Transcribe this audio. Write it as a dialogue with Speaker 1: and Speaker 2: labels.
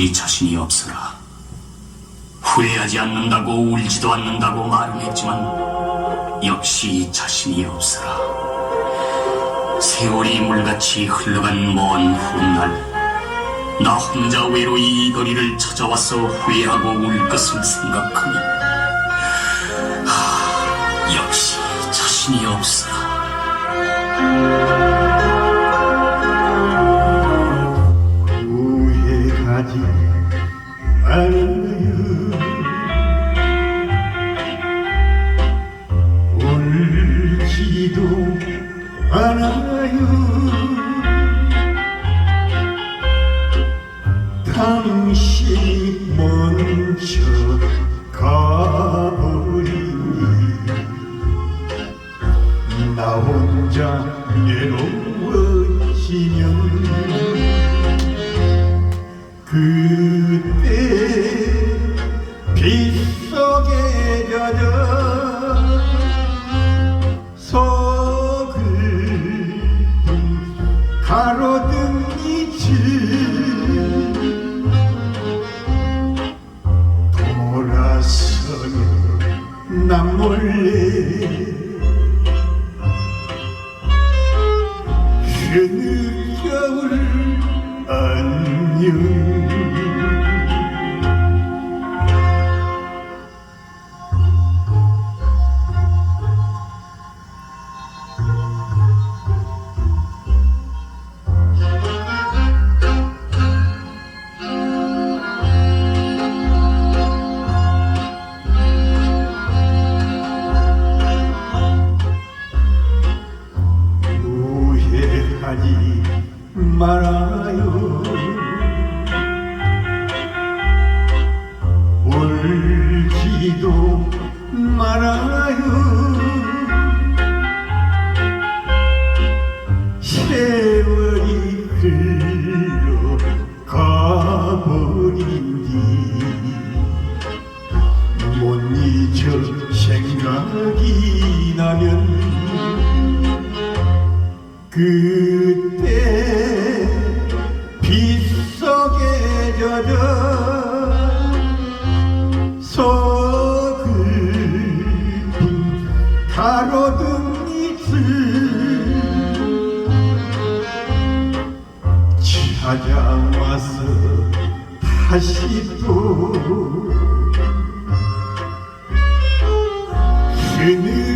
Speaker 1: 도무지 자신이 없어라. 후회하지 않는다고 울지도 않는다고 말은 했지만 역시 자신이 없어라. 세월이 물같이 흘러간 먼 훗날 나 혼자 외로이 이 거리를 찾아와서 후회하고 울 것을 생각하니 하, 역시 자신이 없어라.
Speaker 2: 않아요? 당신이 먼저 가버리니 나 혼자 외로워지면 그때 빗 난 몰래 흐느 겨울 안녕 말아요. 울지도 말아요. 세월이 흘러가버린 뒤못 잊어 생각이 나면 그 때 빗속에 젖어 서글픈 가로등 이슬 찾아와서 다시 또 흐느